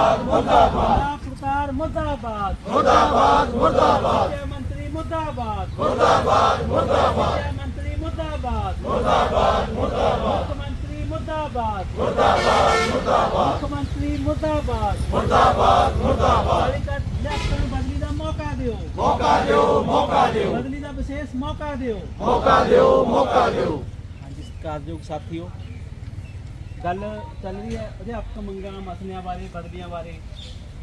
ਪੰਜਾਬ ਸਰਕਾਰ ਮੁਰਦਾਬਾਦ ਮੁਰਦਾਬਾਦ। ਮੁਰਦਾਬਾਦ ਮੰਤਰੀ ਮੁਰਦਾਬਾਦ ਮੁਰਦਾਬਾਦ। ਮੁਰਦਾਬਾਦ ਮੰਤਰੀ ਮੁਰਦਾਬਾਦ। ਮੁਰਦਾਬਾਦ ਮੁਰਦਾਬਾਦ। ਮੰਤਰੀ ਮੁਰਦਾਬਾਦ। ਮੁਰਦਾਬਾਦ ਮੁਰਦਾਬਾਦ। ਮੰਤਰੀ ਮੁਰਦਾਬਾਦ। ਮੁਰਦਾਬਾਦ ਮੁਰਦਾਬਾਦ। ਨੂੰ ਬਦਲੀ ਦਾ ਮੌਕਾ ਦਿਓ। ਮੌਕਾ ਦਿਓ ਮੌਕਾ ਦਿਓ। ਬਦਲੀ ਦਾ ਵਿਸ਼ੇਸ਼ ਮੌਕਾ ਦਿਓ। ਮੌਕਾ ਦਿਓ ਮੌਕਾ ਦਿਓ। ਹਾਂਜੀ ਸਤਿਕਾਰਯੋਗ ਸਾਥੀਓ ਗੱਲ ਚੱਲ ਰਹੀ ਹੈ ਅਧਿਆਪਕ ਮੰਗਾਂ, ਮਸਲਿਆਂ ਬਾਰੇ, ਬਦਲੀਆਂ ਬਾਰੇ।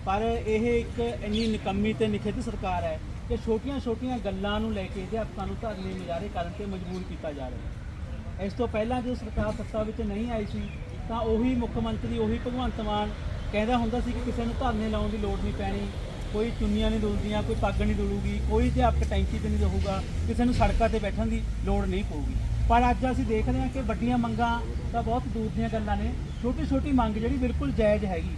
ਪਰ ਇਹ ਇੱਕ ਇੰਨੀ ਨਿਕੰਮੀ ਤੇ ਨਿਖੇਧ ਸਰਕਾਰ ਹੈ ਕਿ ਛੋਟੀਆਂ-ਛੋਟੀਆਂ ਗੱਲਾਂ ਨੂੰ ਲੈ ਕੇ ਅਧਿਆਪਕਾਂ ਨੂੰ ਧਰਨੇ ਮੁਜ਼ਾਹਰੇ ਕਰਨ ਤੇ ਮਜਬੂਰ ਕੀਤਾ ਜਾ ਰਿਹਾ ਹੈ। ਇਸ ਤੋਂ ਪਹਿਲਾਂ ਜਦੋਂ ਸਰਕਾਰ ਸੱਤਾ ਵਿੱਚ ਨਹੀਂ ਆਈ ਸੀ, ਤਾਂ ਉਹੀ ਮੁੱਖ ਮੰਤਰੀ, ਉਹੀ ਭਗਵੰਤ ਮਾਨ ਕਹਿੰਦਾ ਹੁੰਦਾ ਸੀ ਕਿ ਕਿਸੇ ਨੂੰ ਧਰਨੇ ਲਾਉਣ ਦੀ ਲੋੜ ਨਹੀਂ ਪੈਣੀ। ਕੋਈ ਚੁੰਨੀਆਂ ਨਹੀਂ ਡੁੱਲਦੀਆਂ, ਕੋਈ ਪੱਗ ਨਹੀਂ ਡੁੱਲੂਗੀ, ਕੋਈ ਅਧਿਆਪਕ ਟੈਂਕੀ ਤੇ ਨਹੀਂ ਰਹੂਗਾ, ਕਿਸੇ ਨੂੰ ਸੜਕਾਂ ਤੇ ਬੈਠਣ ਦੀ ਲੋੜ ਨਹੀਂ ਪਊਗੀ। ਪਰ ਅੱਜ ਅਸੀਂ ਦੇਖਦੇ ਹਾਂ ਕਿ ਵੱਡੀਆਂ ਮੰਗਾਂ ਤਾਂ ਬਹੁਤ ਦੂਰ ਦੀਆਂ ਗੱਲਾਂ ਨੇ। ਛੋਟੀ ਛੋਟੀ ਮੰਗ ਜਿਹੜੀ ਬਿਲਕੁਲ ਜਾਇਜ਼ ਹੈਗੀ।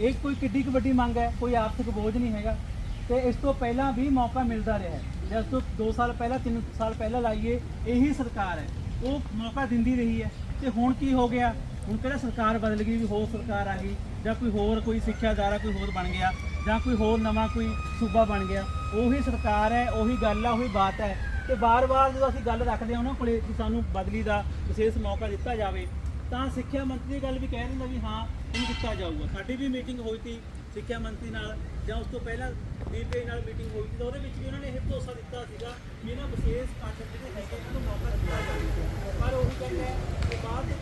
ਇਹ ਕੋਈ ਕਿੱਡੀ ਕੁ ਵੱਡੀ ਮੰਗ ਹੈ, ਕੋਈ ਆਰਥਿਕ ਬੋਝ ਨਹੀਂ ਹੈਗਾ। ਤੇ ਇਸ ਤੋਂ ਪਹਿਲਾਂ ਵੀ ਮੌਕਾ ਮਿਲਦਾ ਰਿਹਾ ਹੈ। ਇਸ ਤੋਂ 2 ਸਾਲ ਪਹਿਲਾਂ 3 ਸਾਲ ਪਹਿਲਾਂ ਲਾਈਏ, ਇਹੀ ਸਰਕਾਰ ਹੈ। ਉਹ ਮੌਕਾ ਦਿੰਦੀ ਰਹੀ ਹੈ। ਤੇ ਹੁਣ ਕੀ ਹੋ ਗਿਆ? ਹੁਣ ਕਿਹੜਾ ਸਰਕਾਰ ਬਦਲ ਗਈ ਵੀ ਹੋਰ ਸਰਕਾਰ ਆ ਗਈ? ਜਾਂ ਕੋਈ ਹੋਰ ਕੋਈ ਸਿੱਖਿਆ ਅਦਾਰਾ ਕੋਈ ਹੋਰ ਬਣ ਗਿਆ? ਜਾਂ ਕੋਈ ਹੋਰ ਨਵਾਂ ਕੋਈ ਸੂਬਾ ਬਣ ਗਿਆ? ਉਹੀ ਸਰਕਾਰ ਹੈ, ਉਹੀ ਗੱਲ ਆ, ਉਹੀ ਬਾਤ ਹੈ। ਤੇ ਵਾਰ-ਵਾਰ ਜਦੋਂ ਅਸੀਂ ਗੱਲ ਰੱਖਦੇ ਹਾਂ ਉਹਨਾਂ ਕੋਲੇ ਕਿ ਸਾਨੂੰ ਬਦਲੀ ਦਾ ਵਿਸ਼ੇਸ਼ ਮੌਕਾ ਦਿੱਤਾ ਜਾਵੇ, ਤਾਂ ਸਿੱਖਿਆ ਮੰਤਰੀ ਦੀ ਗੱਲ ਵੀ ਕਹਿ ਦਿੰਦਾ ਵੀ ਹਾਂ, ਇਹਨੂੰ ਦਿੱਤਾ ਜਾਊਗਾ। ਸਾਡੀ ਵੀ ਮੀਟਿੰਗ ਹੋਈ ਸੀ ਸਿੱਖਿਆ ਮੰਤਰੀ ਨਾਲ, ਜਾਂ ਉਸ ਤੋਂ ਪਹਿਲਾਂ ਡੀਪੀ ਨਾਲ ਮੀਟਿੰਗ ਹੋਈ ਸੀ, ਤਾਂ ਉਹਦੇ ਵਿੱਚ ਵੀ ਉਹਨਾਂ ਨੇ ਇਹ ਭਰੋਸਾ ਦਿੱਤਾ ਸੀਗਾ ਵੀ ਇਹਨਾਂ ਵਿਸ਼ੇਸ਼ ਕਾਸ਼ਤ ਜਿਹੜੇ ਹੈਗੇ ਇਹਨਾਂ ਨੂੰ ਮੌਕਾ ਦਿੱਤਾ ਜਾਊਗਾ। ਪਰ ਉਹੀ ਗੱਲ ਹੈ ਕਿ ਬਾਅਦ